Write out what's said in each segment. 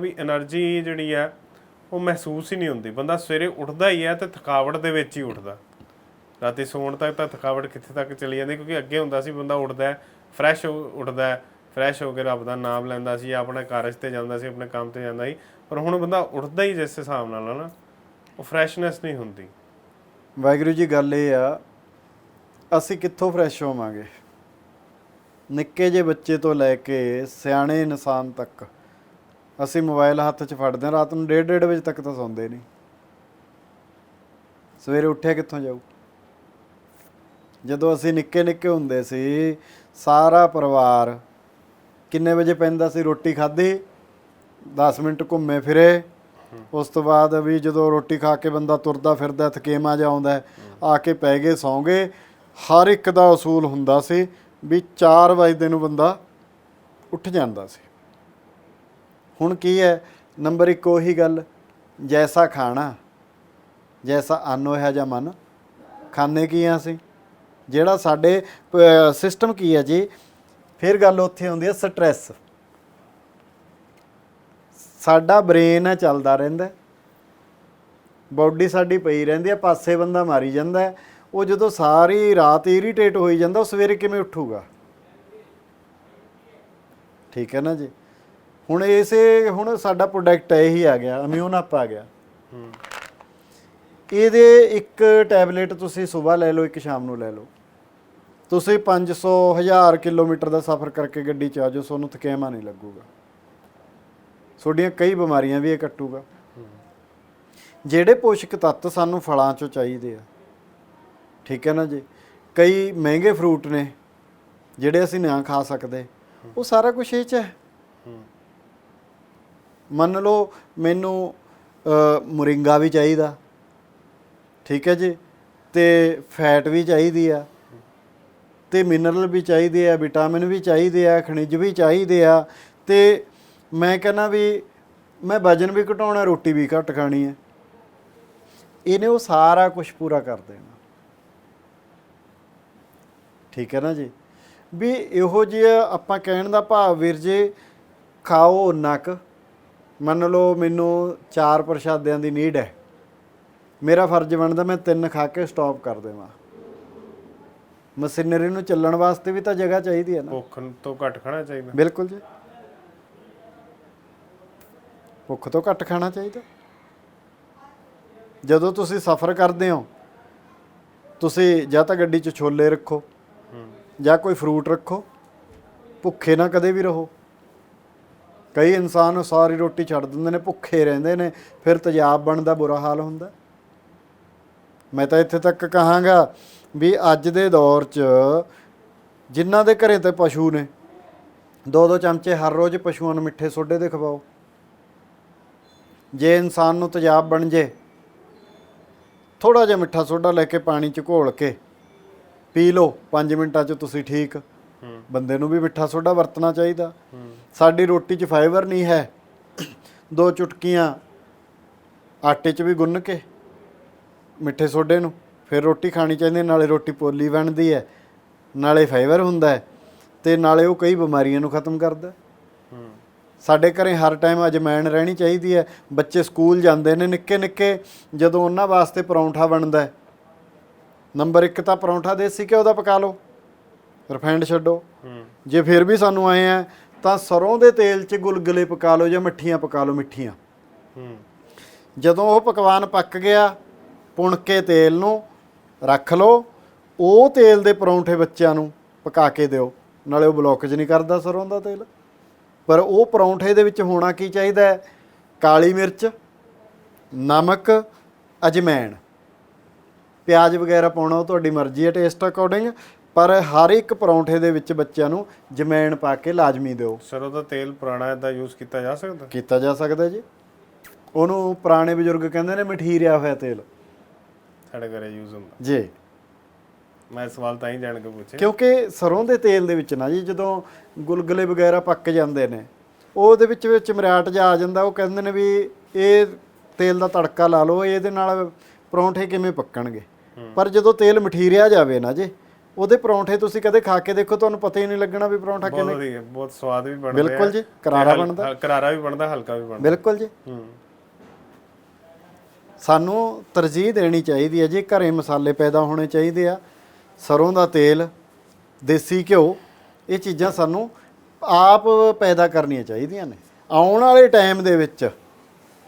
ਵੀ energy ਜਿਹੜੀ ਆ, ਉਹ ਮਹਿਸੂਸ ਹੀ ਨਹੀਂ ਹੁੰਦੀ। ਬੰਦਾ ਸਵੇਰੇ ਉੱਠਦਾ ਹੀ ਹੈ ਤੇ ਥਕਾਵਟ ਦੇ ਵਿੱਚ ਹੀ ਉੱਠਦਾ। ਰਾਤੀ ਸੌਣ ਤੱਕ ਤਾਂ ਥਕਾਵਟ ਕਿੱਥੇ ਤੱਕ ਚਲੀ ਜਾਂਦੀ, ਕਿਉਂਕਿ ਅੱਗੇ ਹੁੰਦਾ ਸੀ ਬੰਦਾ ਉੱਠਦਾ ਫਰੈਸ਼ ਹੋ ਉੱਠਦਾ ਫਰੈਸ਼ ਹੋ ਕੇ ਰੱਬ ਦਾ ਨਾਮ ਲੈਂਦਾ ਸੀ, ਆਪਣੇ ਕਾਰਜ ਤੇ ਜਾਂਦਾ ਸੀ, ਆਪਣੇ ਕੰਮ ਤੇ ਜਾਂਦਾ ਸੀ। ਪਰ ਹੁਣ ਬੰਦਾ ਉੱਠਦਾ ਹੀ ਜਿਸ ਹਿਸਾਬ ਨਾਲ ਨਾ, ਉਹ ਫਰੈਸ਼ਨੈਸ ਨਹੀਂ ਹੁੰਦੀ। ਵਾਹਿਗੁਰੂ ਜੀ, ਗੱਲ ਇਹ ਆ, ਅਸੀਂ ਕਿੱਥੋਂ ਫਰੈਸ਼ ਹੋਵਾਂਗੇ? ਨਿੱਕੇ ਜੇ ਬੱਚੇ ਤੋਂ ਲੈ ਕੇ ਸਿਆਣੇ ਇਨਸਾਨ ਤੱਕ। ਅਸੀਂ ਮੋਬਾਈਲ ਹੱਥ 'ਚ ਫੜਦੇ ਹਾਂ, ਰਾਤ ਨੂੰ 1:30 ਵਜੇ ਤੱਕ ਤਾਂ ਸੌਂਦੇ ਨਹੀਂ। ਸਵੇਰੇ ਉੱਠਿਆ ਕਿੱਥੋਂ ਜਾਊ? ਜਦੋਂ ਅਸੀਂ ਨਿੱਕੇ ਨਿੱਕੇ ਹੁੰਦੇ ਸੀ, ਸਾਰਾ ਪਰਿਵਾਰ ਕਿੰਨੇ ਵਜੇ ਪੈਂਦਾ ਸੀ ਰੋਟੀ ਖਾਧੀ? 10 ਮਿੰਟ ਘੁੰਮੇ ਫਿਰੇ। ਉਸ ਤੋਂ ਬਾਅਦ ਵੀ ਜਦੋਂ ਰੋਟੀ ਖਾ ਕੇ ਬੰਦਾ ਤੁਰਦਾ ਫਿਰਦਾ, ਥਕੇਮਾ ਜਾ ਆਉਂਦਾ, ਆ ਕੇ ਪੈ ਗਏ, ਸੌਂਗੇ। ਹਰ ਇੱਕ ਦਾ ਅਸੂਲ ਹੁੰਦਾ ਸੀ ਵੀ 4 ਵਜੇ ਨੂੰ ਬੰਦਾ ਉੱਠ ਜਾਂਦਾ ਸੀ। ਹੁਣ ਕੀ ਹੈ? ਨੰਬਰ 1 ਉਹੀ ਗੱਲ, ਜੈਸਾ ਖਾਣਾ, ਜੈਸਾ ਅੰਨ ਹੋਇਆ ਜਾਂ ਮਨ ਖਾਣੇ ਕੀ ਆ ਅਸੀਂ? ਜਿਹੜਾ ਸਾਡੇ ਸਿਸਟਮ ਕੀ ਹੈ ਜੀ? ਫਿਰ ਗੱਲ ਉੱਥੇ ਆਉਂਦੀ ਹੈ ਸਟ੍ਰੈਸ ਸਾਡਾ ਬ੍ਰੇਨ ਹੈ, ਚੱਲਦਾ ਰਹਿੰਦਾ ਬਾਡੀ ਸਾਡੀ ਪਈ ਰਹਿੰਦੀ ਹੈ, ਪਾਸੇ ਬੰਦਾ ਮਾਰੀ ਜਾਂਦਾ ਉਹ ਜਦੋਂ ਸਾਰੀ ਰਾਤ ਇਰੀਟੇਟ ਹੋਈ ਜਾਂਦਾ, ਉਹ ਸਵੇਰੇ ਕਿਵੇਂ ਉੱਠੂਗਾ? ਠੀਕ ਹੈ ਨਾ ਜੀ? ਹੁਣ ਇਸੇ, ਹੁਣ ਸਾਡਾ ਪ੍ਰੋਡਕਟ ਇਹੀ ਆ ਗਿਆ ਇਮਿਊਨ ਅਪ ਆ ਗਿਆ। ਇਹਦੇ ਇੱਕ ਟੈਬਲੇਟ ਤੁਸੀਂ ਸਵੇਰ ਲੈ ਲਓ, ਇੱਕ ਸ਼ਾਮ ਨੂੰ ਲੈ ਲਓ। ਤੁਸੀਂ 500 1000 ਕਿਲੋਮੀਟਰ ਦਾ ਸਫ਼ਰ ਕਰਕੇ ਗੱਡੀ ਚ ਆ ਜਾਓ, ਤੁਹਾਨੂੰ ਥਕੇਮਾ ਨਹੀਂ ਲੱਗੂਗਾ। ਤੁਹਾਡੀਆਂ ਕਈ ਬਿਮਾਰੀਆਂ ਵੀ ਇਹ ਕੱਟੂਗਾ। ਜਿਹੜੇ ਪੋਸ਼ਕ ਤੱਤ ਸਾਨੂੰ ਫਲਾਂ ਚੋਂ ਚਾਹੀਦੇ ਆ, ਠੀਕ ਹੈ ਨਾ ਜੀ? ਕਈ ਮਹਿੰਗੇ ਫਰੂਟ ਨੇ, ਜਿਹੜੇ ਅਸੀਂ ਨਾ ਖਾ ਸਕਦੇ, ਉਹ ਸਾਰਾ ਕੁਝ ਇਹ ਚ ਹੈ। ਮੰਨ ਲਓ ਮੈਨੂੰ ਮੁਰਿੰਗਾ ਵੀ ਚਾਹੀਦਾ। ਠੀਕ ਹੈ ਜੀ? ਤੇ ਫੈਟ ਵੀ ਚਾਹੀਦੀ ਆ। ਤੇ ਮਿਨਰਲ ਵੀ ਚਾਹੀਦੇ ਆ, ਵਿਟਾਮਿਨ ਵੀ ਚਾਹੀਦੇ ਆ, ਖਣਿਜ ਵੀ ਚਾਹੀਦੇ ਆ। ਤੇ ਮੈਂ ਕਹਿੰਦਾ ਵੀ, ਮੈਂ ਵਜਨ ਵੀ ਘਟਾਉਣਾ, ਰੋਟੀ ਵੀ ਘੱਟ ਖਾਣੀ ਹੈ। ਇਹਨੇ ਉਹ ਸਾਰਾ ਕੁਝ ਪੂਰਾ ਕਰ ਦੇਣਾ। ਠੀਕ ਹੈ ਨਾ ਜੀ? ਵੀ ਇਹੋ ਜਿਹਾ ਆਪਾਂ ਕਹਿਣ ਦਾ ਭਾਵ, ਵੀਰ ਜੀ, ਖਾਓ ਉਨਾ ਕੁ। ਮੰਨ ਲਓ ਮੈਨੂੰ ਚਾਰ ਪ੍ਰਸ਼ਾਦਿਆਂ ਦੀ ਨੀਡ ਹੈ। ਮੇਰਾ ਫਰਜ਼ ਬਣਦਾ ਮੈਂ ਤਿੰਨ ਖਾ ਕੇ ਸਟਾਪ ਕਰ ਦੇਵਾਂ। ਮਸ਼ੀਨਰੀ ਨੂੰ ਚੱਲਣ ਵਾਸਤੇ ਵੀ ਤਾਂ ਜਗ੍ਹਾ ਚਾਹੀਦੀ ਹੈ ਨਾ। ਭੁੱਖ ਤੋਂ ਘੱਟ ਖਾਣਾ ਚਾਹੀਦਾ। ਬਿਲਕੁਲ ਜੀ। ਭੁੱਖ ਤੋਂ ਘੱਟ ਖਾਣਾ ਚਾਹੀਦਾ। ਜਦੋਂ ਤੁਸੀਂ ਸਫ਼ਰ ਕਰਦੇ ਹੋ ਤੁਸੀਂ ਜਾਂ ਤਾਂ ਗੱਡੀ 'ਚ ਛੋਲੇ ਰੱਖੋ ਜਾਂ ਕੋਈ ਫਰੂਟ ਰੱਖੋ ਭੁੱਖੇ ਨਾ ਕਦੇ ਵੀ ਰਹੋ। ਕਈ ਇਨਸਾਨ ਸਾਰੀ ਰੋਟੀ ਛੱਡ ਦਿੰਦੇ ਨੇ ਭੁੱਖੇ ਰਹਿੰਦੇ ਨੇ ਫਿਰ ਤੇਜ਼ਾਬ ਬਣਦਾ ਬੁਰਾ ਹਾਲ ਹੁੰਦਾ। ਮੈਂ ਤਾਂ ਇੱਥੇ ਤੱਕ ਕਹਾਂਗਾ ਵੀ ਅੱਜ ਦੇ ਦੌਰ 'ਚ ਜਿਨ੍ਹਾਂ ਦੇ ਘਰੇ ਤੇ ਪਸ਼ੂ ਨੇ ਦੋ ਦੋ ਚਮਚੇ ਹਰ ਰੋਜ਼ ਪਸ਼ੂਆਂ ਨੂੰ ਮਿੱਠੇ ਸੋਡੇ ਦੇ ਖਵਾਓ। ਜੇ ਇਨਸਾਨ ਨੂੰ ਤੇਜ਼ਾਬ ਬਣ ਜੇ ਥੋੜਾ ਜਿਹਾ ਮਿੱਠਾ ਸੋਡਾ ਲੈ ਕੇ ਪਾਣੀ 'ਚ ਘੋਲ ਕੇ ਪੀ ਲਓ 5 ਮਿੰਟਾਂ 'ਚ ਤੁਸੀਂ ਠੀਕ। ਬੰਦੇ ਨੂੰ ਵੀ ਮਿੱਠਾ ਸੋਡਾ ਵਰਤਣਾ ਚਾਹੀਦਾ। ਸਾਡੀ ਰੋਟੀ 'ਚ ਫਾਈਬਰ ਨਹੀਂ ਹੈ। ਦੋ ਚੁਟਕੀਆਂ ਆਟੇ 'ਚ ਵੀ ਗੁੰਨ ਕੇ ਮਿੱਠੇ ਸੋਡੇ ਨੂੰ ਫਿਰ ਰੋਟੀ ਖਾਣੀ ਚਾਹੀਦੀ ਨਾਲੇ ਰੋਟੀ ਪੋਲੀ ਬਣਦੀ ਹੈ ਨਾਲੇ ਫਾਈਬਰ ਹੁੰਦਾ ਹੈ ਤੇ ਨਾਲੇ ਉਹ ਕਈ ਬਿਮਾਰੀਆਂ ਨੂੰ ਖਤਮ ਕਰਦਾ। ਸਾਡੇ ਘਰੇ ਹਰ ਟਾਈਮ ਅਜਮਾਇਣ ਰਹਿਣੀ ਚਾਹੀਦੀ ਹੈ ਬੱਚੇ ਸਕੂਲ ਜਾਂਦੇ ਨੇ ਨਿੱਕੇ ਨਿੱਕੇ ਜਦੋਂ ਉਹਨਾਂ ਵਾਸਤੇ ਪਰੌਂਠਾ ਬਣਦਾ ਨੰਬਰ 1 ਤਾਂ ਪਰੌਂਠਾ ਦੇਸੀ ਘਿਓ ਦਾ ਪਕਾ ਲਓ ਰਿਫਾਈਂਡ ਛੱਡੋ। ਜੇ ਫਿਰ ਵੀ ਸਾਨੂੰ ਆਏ ਆ ਤਾਂ ਸਰੋਂ ਦੇ ਤੇਲ 'ਚ ਗੁਲਗੁਲੇ ਪਕਾ ਲਓ ਜਾਂ ਮੱਠੀਆਂ ਪਕਾ ਲਓ ਮਿੱਠੀਆਂ। ਜਦੋਂ ਉਹ ਪਕਵਾਨ ਪੱਕ ਗਿਆ ਪੁਣ ਕੇ ਤੇਲ ਨੂੰ ਰੱਖ ਲਓ ਉਹ ਤੇਲ ਦੇ ਪਰੌਂਠੇ ਬੱਚਿਆਂ ਨੂੰ ਪਕਾ ਕੇ ਦਿਓ। ਨਾਲੇ ਉਹ ਬਲੌਕੇਜ ਨਹੀਂ ਕਰਦਾ ਸਰੋਂ ਦਾ ਤੇਲ। ਪਰ ਉਹ ਪਰੌਂਠੇ ਦੇ ਵਿੱਚ ਹੋਣਾ ਕੀ ਚਾਹੀਦਾ ਹੈ? ਕਾਲੀ ਮਿਰਚ ਨਮਕ ਅਜਮੈਣ। ਪਿਆਜ਼ ਵਗੈਰਾ ਪਾਉਣਾ ਉਹ ਤੁਹਾਡੀ ਮਰਜ਼ੀ ਹੈ ਟੇਸਟ ਅਕੋਰਡਿੰਗ ਪਰ ਹਰ ਇੱਕ ਪਰੌਂਠੇ ਦੇ ਵਿੱਚ ਬੱਚਿਆਂ ਨੂੰ ਜਮੈਣ ਪਾ ਕੇ ਲਾਜ਼ਮੀ ਦਿਓ। ਸਰੋਂ ਦਾ ਤੇਲ ਪੁਰਾਣਾ ਦਾ ਯੂਜ਼ ਕੀਤਾ ਜਾ ਸਕਦਾ? ਕੀਤਾ ਜਾ ਸਕਦਾ ਜੀ। ਉਹਨੂੰ ਪੁਰਾਣੇ ਬਜ਼ੁਰਗ ਕਹਿੰਦੇ ਨੇ ਮਠੀਰਿਆ ਹੋਇਆ ਤੇਲ। ਸਾਡੇ ਘਰੇ ਯੂਜ਼ ਹੁੰਦਾ। ਜੀ। ਮੈਂ ਸਵਾਲ ਤਾਂ ਹੀ ਜਾਣ ਕੇ ਪੁੱਛਿਆ। ਕਿਉਂਕਿ ਸਰੋਂ ਦੇ ਤੇਲ ਦੇ ਵਿੱਚ ਨਾ ਜੀ ਜਦੋਂ ਗੁਲਗੁਲੇ ਵਗੈਰਾ ਪੱਕ ਜਾਂਦੇ ਨੇ ਉਹਦੇ ਵਿੱਚ ਵਿੱਚ ਮਰਿਆਟ ਜਾ ਆ ਜਾਂਦਾ ਉਹ ਕਹਿੰਦੇ ਨੇ ਵੀ ਇਹ ਤੇਲ ਦਾ ਤੜਕਾ ਲਾ ਲਓ ਇਹਦੇ ਨਾਲ ਪਰੌਂਠੇ ਕਿਵੇਂ ਪੱਕਣਗੇ? ਪਰ ਜਦੋਂ ਤੇਲ ਮਠੀਰਿਆ ਜਾਵੇ ਨਾ ਜੀ ਉਹਦੇ ਪਰੌਂਠੇ ਤੁਸੀਂ ਕਦੇ ਖਾ ਕੇ ਦੇਖੋ ਤੁਹਾਨੂੰ ਪਤਾ ਹੀ ਨਹੀਂ ਲੱਗਣਾ ਵੀ ਪਰੌਂਠਾ ਬਹੁਤ ਕਿਵੇਂ ਵਧੀਆ ਬਹੁਤ ਸਵਾਦ ਵੀ ਬਣਦਾ ਬਿਲਕੁਲ ਜੀ, ਕਰਾਰਾ ਬਣਦਾ। ਕਰਾਰਾ ਵੀ ਬਣਦਾ ਹਲਕਾ ਵੀ ਬਣਦਾ। ਬਿਲਕੁਲ ਜੀ। ਹੂੰ। ਸਾਨੂੰ ਤਰਜੀਹ ਦੇਣੀ ਚਾਹੀਦੀ ਹੈ ਜੀ ਘਰੇ ਮਸਾਲੇ ਪੈਦਾ ਹੋਣੇ ਚਾਹੀਦੇ ਆ ਸਰੋਂ ਦਾ ਤੇਲ ਦੇਸੀ ਘਿਓ ਇਹ ਚੀਜ਼ਾਂ ਸਾਨੂੰ ਆਪ ਪੈਦਾ ਕਰਨੀਆਂ ਚਾਹੀਦੀਆਂ ਨੇ। ਆਉਣ ਵਾਲੇ ਟਾਈਮ ਦੇ ਵਿੱਚ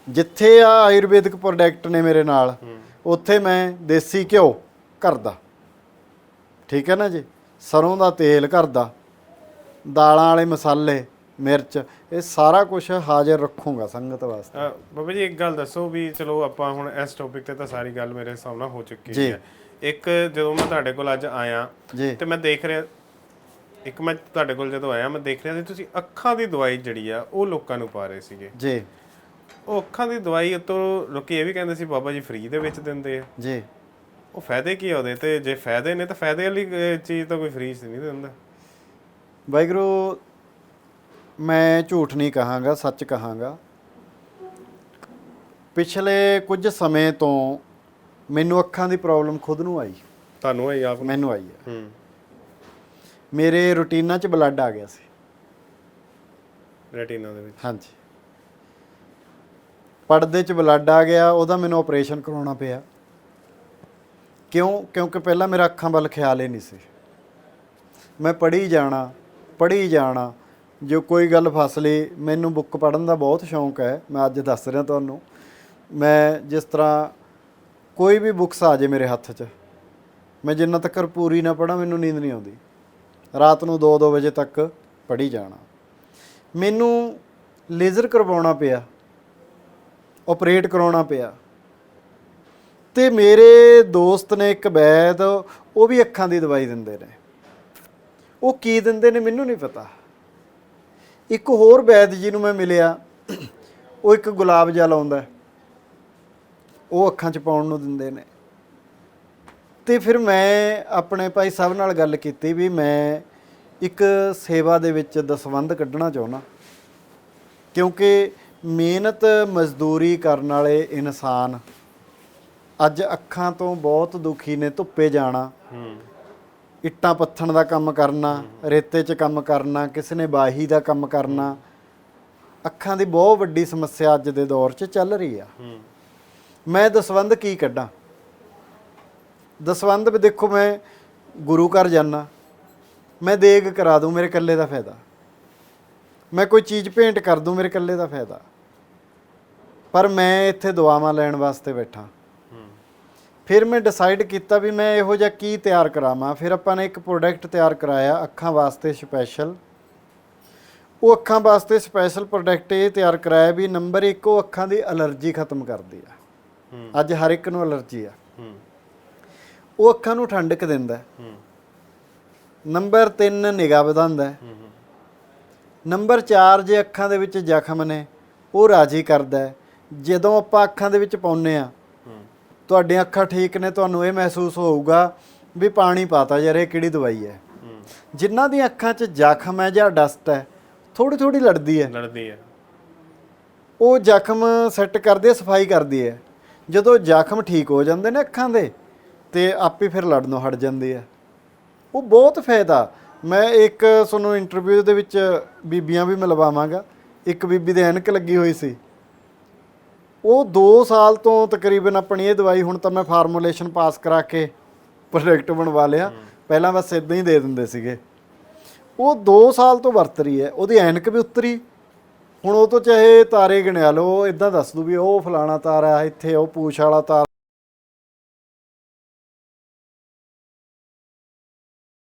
ਜਿੱਥੇ ਆ ਆਯੁਰਵੈਦਿਕ ਪ੍ਰੋਡਕਟ ਨੇ ਮੇਰੇ ਨਾਲ ਉੱਥੇ ਮੈਂ ਦੇਸੀ ਘਿਓ ਘਰ ਦਾ ਠੀਕ ਹੈ ਨਾ ਜੀ? ਸਰੋਂ ਦਾ ਤੇਲ ਘਰ ਦਾ ਦਾਲਾਂ ਵਾਲੇ ਮਸਾਲੇ ਮਿਰਚ ਇਹ ਸਾਰਾ ਕੁਝ ਹਾਜ਼ਰ ਰੱਖੂੰਗਾ ਸੰਗਤ ਵਾਸਤੇ। ਅ, ਬਾਬਾ ਜੀ ਇੱਕ ਗੱਲ ਦੱਸੋ ਵੀ ਚਲੋ ਆਪਾਂ ਹੁਣ ਇਸ ਟੌਪਿਕ ਤੇ ਤਾਂ ਸਾਰੀ ਗੱਲ ਮੇਰੇ ਹਿਸਾਬ ਨਾਲ ਹੋ ਚੁੱਕੀ ਜੀ। ਹੈ। ਇੱਕ ਜਦੋਂ ਮੈਂ ਤੁਹਾਡੇ ਕੋਲ ਅੱਜ ਆਇਆ ਜੀ। ਤੇ ਮੈਂ ਦੇਖ ਰਿਹਾ ਇੱਕ ਮੈਂ ਤੁਹਾਡੇ ਕੋਲ ਜਦੋਂ ਆਇਆ ਮੈਂ ਦੇਖ ਰਿਹਾ ਸੀ ਤੁਸੀਂ ਅੱਖਾਂ ਦੀ ਦਵਾਈ ਜਿਹੜੀ ਆ ਉਹ ਲੋਕਾਂ ਨੂੰ ਪਾ ਰਹੇ ਸੀਗੇ। ਜੀ। ਉਹ ਅੱਖਾਂ ਦੀ ਦਵਾਈ ਉਤੋਂ ਲੋਕੀ ਇਹ ਵੀ ਕਹਿੰਦੇ ਸੀ ਬਾਬਾ ਜੀ ਫ੍ਰੀ ਦੇ ਵਿੱਚ ਦਿੰਦੇ ਆ। ਜੀ। ਉਹ ਫਾਇਦੇ ਕੀ ਆ ਉਹਦੇ? ਤੇ ਜੇ ਫਾਇਦੇ ਨੇ ਤਾਂ ਫਾਇਦੇ ਵਾਲੀ ਚੀਜ਼ ਤਾਂ ਕੋਈ ਫ੍ਰੀ ਨਹੀਂ ਦਿੰਦਾ। ਵਾਹਿਗੁਰੂ ਮੈਂ ਝੂਠ ਨਹੀਂ ਕਹਾਂਗਾ ਸੱਚ ਕਹਾਂਗਾ। ਪਿਛਲੇ ਕੁਝ ਸਮੇਂ ਤੋਂ ਮੈਨੂੰ ਅੱਖਾਂ ਦੀ ਪ੍ਰੋਬਲਮ ਖੁਦ ਨੂੰ ਆਈ। ਤੁਹਾਨੂੰ ਇਹ ਆਪ ਮੈਨੂੰ ਆਈ ਹੈ ਹੂੰ। ਮੇਰੇ ਰੁਟੀਨਾਂ 'ਚ ਬਲੱਡ ਆ ਗਿਆ ਸੀ। ਰੈਟੀਨਾ ਦੇ ਵਿੱਚ? ਹਾਂਜੀ। ਪਰਦੇ 'ਚ ਬਲੱਡ ਆ ਗਿਆ ਉਹਦਾ ਮੈਨੂੰ ਆਪਰੇਸ਼ਨ ਕਰਾਉਣਾ ਪਿਆ। ਕਿਉਂ? ਕਿਉਂਕਿ ਪਹਿਲਾਂ ਮੇਰਾ ਅੱਖਾਂ ਵੱਲ ਖਿਆਲ ਹੀ ਨਹੀਂ ਸੀ। ਮੈਂ ਪੜ੍ਹੀ ਜਾਣਾ ਪੜ੍ਹੀ ਜਾਣਾ, ਜੋ ਕੋਈ ਗੱਲ ਫਸ ਲਈ, ਮੈਨੂੰ ਬੁੱਕ ਪੜ੍ਹਨ ਦਾ ਬਹੁਤ ਸ਼ੌਂਕ ਹੈ, ਮੈਂ ਅੱਜ ਦੱਸ ਰਿਹਾ ਤੁਹਾਨੂੰ। ਮੈਂ ਜਿਸ ਤਰ੍ਹਾਂ ਕੋਈ ਵੀ ਬੁੱਕਸ ਆ ਜੇ ਮੇਰੇ ਹੱਥ 'ਚ, ਮੈਂ ਜਿੰਨਾ ਤੱਕ ਪੂਰੀ ਨਾ ਪੜਾਂ ਮੈਨੂੰ ਨੀਂਦ ਨਹੀਂ ਆਉਂਦੀ। ਰਾਤ ਨੂੰ 2-2 ਵਜੇ ਤੱਕ ਪੜ੍ਹੀ ਜਾਣਾ। ਮੈਨੂੰ ਲੇਜ਼ਰ ਕਰਵਾਉਣਾ ਪਿਆ ਆਪਰੇਟ ਕਰਾਉਣਾ ਪਿਆ। ਤੇ ਮੇਰੇ ਦੋਸਤ ਨੇ ਇੱਕ ਵੈਦ ਉਹ ਵੀ ਅੱਖਾਂ ਦੀ ਦਵਾਈ ਦਿੰਦੇ ਨੇ। ਉਹ ਕੀ ਦਿੰਦੇ ਨੇ ਮੈਨੂੰ ਨਹੀਂ ਪਤਾ। ਇੱਕ ਹੋਰ ਵੈਦ ਜੀ ਨੂੰ ਮੈਂ ਮਿਲਿਆ, ਉਹ ਇੱਕ ਗੁਲਾਬ ਜਲ ਆਉਂਦਾ ਉਹ ਅੱਖਾਂ 'ਚ ਪਾਉਣ ਨੂੰ ਦਿੰਦੇ ਨੇ। ਤੇ ਫਿਰ ਮੈਂ ਆਪਣੇ ਭਾਈ ਸਾਹਿਬ ਨਾਲ ਗੱਲ ਕੀਤੀ ਵੀ ਮੈਂ ਇੱਕ ਸੇਵਾ ਦੇ ਵਿੱਚ ਦਸਵੰਧ ਕੱਢਣਾ ਚਾਹੁੰਦਾ। ਕਿਉਂਕਿ ਮਿਹਨਤ, ਮਜ਼ਦੂਰੀ ਕਰਨ ਵਾਲੇ ਇਨਸਾਨ ਅੱਜ ਅੱਖਾਂ ਤੋਂ ਬਹੁਤ ਦੁਖੀ ਨੇ ਧੁੱਪੇ ਜਾਣਾ। ਹੂੰ। ਇੱਟਾਂ ਪੱਥਣ ਦਾ ਕੰਮ ਕਰਨਾ ਰੇਤੇ 'ਚ ਕੰਮ ਕਰਨਾ ਕਿਸੇ ਨੇ ਬਾਹੀ ਦਾ ਕੰਮ ਕਰਨਾ। ਅੱਖਾਂ ਦੀ ਬਹੁਤ ਵੱਡੀ ਸਮੱਸਿਆ ਅੱਜ ਦੇ ਦੌਰ 'ਚ ਚੱਲ ਰਹੀ ਆ। ਹੂੰ। ਮੈਂ ਦਸਵੰਧ ਕੀ ਕੱਢਾਂ? ਦਸਵੰਧ ਵੀ ਦੇਖੋ ਮੈਂ ਗੁਰੂ ਘਰ ਜਾਣਾ ਮੈਂ ਦੇਗ ਕਰਾ ਦੂੰ ਮੇਰੇ ਇਕੱਲੇ ਦਾ ਫਾਇਦਾ। ਮੈਂ ਕੋਈ ਚੀਜ਼ ਭੇਂਟ ਕਰ ਦੂੰ ਮੇਰੇ ਇਕੱਲੇ ਦਾ ਫਾਇਦਾ। ਪਰ ਮੈਂ ਇੱਥੇ ਦੁਆਵਾਂ ਲੈਣ ਵਾਸਤੇ ਬੈਠਾ। ਫਿਰ ਮੈਂ ਡਿਸਾਈਡ ਕੀਤਾ ਵੀ ਮੈਂ ਇਹੋ ਜਿਹਾ ਕੀ ਤਿਆਰ ਕਰਾਵਾਂ। ਫਿਰ ਆਪਾਂ ਨੇ ਇੱਕ ਪ੍ਰੋਡਕਟ ਤਿਆਰ ਕਰਾਇਆ ਅੱਖਾਂ ਵਾਸਤੇ ਸਪੈਸ਼ਲ ਉਹ ਅੱਖਾਂ ਵਾਸਤੇ ਸਪੈਸ਼ਲ ਪ੍ਰੋਡਕਟ ਇਹ ਤਿਆਰ ਕਰਾਇਆ ਵੀ ਨੰਬਰ 1 ਉਹ ਅੱਖਾਂ ਦੀ ਅਲਰਜੀ ਖਤਮ ਕਰਦੀ ਆ। ਹੂੰ। ਅੱਜ ਹਰ ਇੱਕ ਨੂੰ ਅਲਰਜੀ ਆ। ਹੂੰ। ਉਹ ਅੱਖਾਂ ਨੂੰ ਠੰਡਕ ਦਿੰਦਾ। ਨੰਬਰ 3 ਨਿਗਾਹ ਵਧਾਉਂਦਾ। ਨੰਬਰ 4 ਜੇ ਅੱਖਾਂ ਦੇ ਵਿੱਚ ਜ਼ਖਮ ਨੇ ਉਹ ਰਾਜੀ ਕਰਦਾ। ਜਦੋਂ ਆਪਾਂ ਅੱਖਾਂ ਦੇ ਵਿੱਚ ਪਾਉਨੇ ਆ ਤੁਹਾਡੀਆਂ ਅੱਖਾਂ ਠੀਕ ਨੇ ਤੁਹਾਨੂੰ ਇਹ ਮਹਿਸੂਸ ਹੋਊਗਾ ਵੀ ਪਾਣੀ ਪਾਤਾ ਯਾਰ ਇਹ ਕਿਹੜੀ ਦਵਾਈ ਹੈ? ਜਿਨ੍ਹਾਂ ਦੀਆਂ ਅੱਖਾਂ 'ਚ ਜ਼ਖਮ ਹੈ ਜਾਂ ਡਸਟ ਹੈ ਥੋੜੀ ਥੋੜੀ ਲੜਦੀ ਹੈ। ਲੜਦੀ ਹੈ। ਉਹ ਜ਼ਖਮ ਸੈੱਟ ਕਰਦੀ ਹੈ ਸਫ਼ਾਈ ਕਰਦੀ ਹੈ। ਜਦੋਂ ਜ਼ਖਮ ਠੀਕ ਹੋ ਜਾਂਦੇ ਨੇ ਅੱਖਾਂ ਦੇ ਤੇ ਆਪੇ ਫਿਰ ਲੜਨੋਂ ਹਟ ਜਾਂਦੇ ਆ ਉਹ ਬਹੁਤ ਫਾਇਦਾ। ਮੈਂ ਇੱਕ ਤੁਹਾਨੂੰ ਇੰਟਰਵਿਊ ਦੇ ਵਿੱਚ ਬੀਬੀਆਂ ਵੀ ਮਿਲਵਾਵਾਂਗਾ। ਇੱਕ ਬੀਬੀ ਦੇ ਐਨਕ ਲੱਗੀ ਹੋਈ ਸੀ। ਉਹ 2 ਸਾਲ ਤੋਂ ਤਕਰੀਬਨ ਆਪਣੀ ਇਹ ਦਵਾਈ ਹੁਣ ਤਾਂ ਮੈਂ ਫਾਰਮੂਲੇਸ਼ਨ ਪਾਸ ਕਰਾ ਕੇ ਪ੍ਰੋਡਕਟ ਬਣਵਾ ਲਿਆ। ਪਹਿਲਾਂ ਬਸ ਇਦਾਂ ਹੀ ਦੇ ਦਿੰਦੇ ਸੀਗੇ। ਉਹ 2 ਸਾਲ ਤੋਂ ਵਰਤ ਰਹੀ ਹੈ। ਉਹਦੀ ਐਨਕ ਵੀ ਉਤਰੀ। ਹੁਣ ਉਹ ਤੋਂ ਚਾਹੇ ਤਾਰੇ ਗਿਣਿਆ ਲਓ ਇਦਾਂ ਦੱਸ ਦੂ ਵੀ ਉਹ ਫਲਾਣਾ ਤਾਰਾ ਇੱਥੇ, ਉਹ ਪੂਛ ਵਾਲਾ ਤਾਰਾ